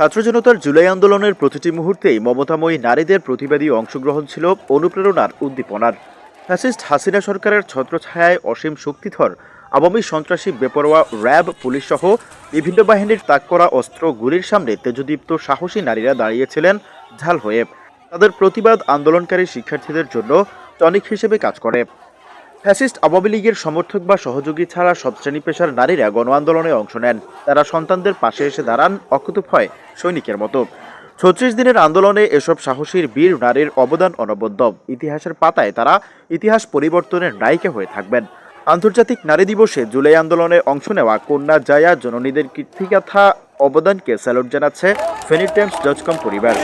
ছাত্র জনতার জুলাই আন্দোলনের প্রতিটি মুহূর্তেই মমতাময়ী নারীদের প্রতিবাদী অংশগ্রহণ ছিল অনুপ্রেরণার উদ্দীপনার। ফ্যাসিস্ট হাসিনা সরকারের ছত্রছায়ায় অসীম শক্তিধর, আওয়ামী সন্ত্রাসী বেপরোয়া র্যাব, পুলিশ সহ বিভিন্ন বাহিনীর তাক করা অস্ত্র গুলির সামনে তেজদীপ্ত সাহসী নারীরা দাঁড়িয়েছিলেন ঝাল হয়ে। তাদের প্রতিবাদ আন্দোলনকারী শিক্ষার্থীদের জন্য টনিক হিসেবে কাজ করে। ফ্যাসিস্ট আওয়ামী লীগের সমর্থক বা সহযোগী ছাড়া সব শ্রেণি পেশার নারীরা গণ আন্দোলনে অংশ নেন। তারা সন্তানদের পাশে এসে দাঁড়ান অকুতভয় সৈনিকের মতো। ছত্রিশ দিনের আন্দোলনে এসব সাহসীর বীর নারীর অবদান অনবদ্য। ইতিহাসের পাতায় তারা ইতিহাস পরিবর্তনের নায়িকা হয়ে থাকবেন। আন্তর্জাতিক নারী দিবসে জুলাই আন্দোলনে অংশ নেওয়া কন্যা জায়া জননীদের কীর্তিগাথা অবদানকে স্যালুট জানাচ্ছে ফেনি টাইমস ডট কম পরিবার।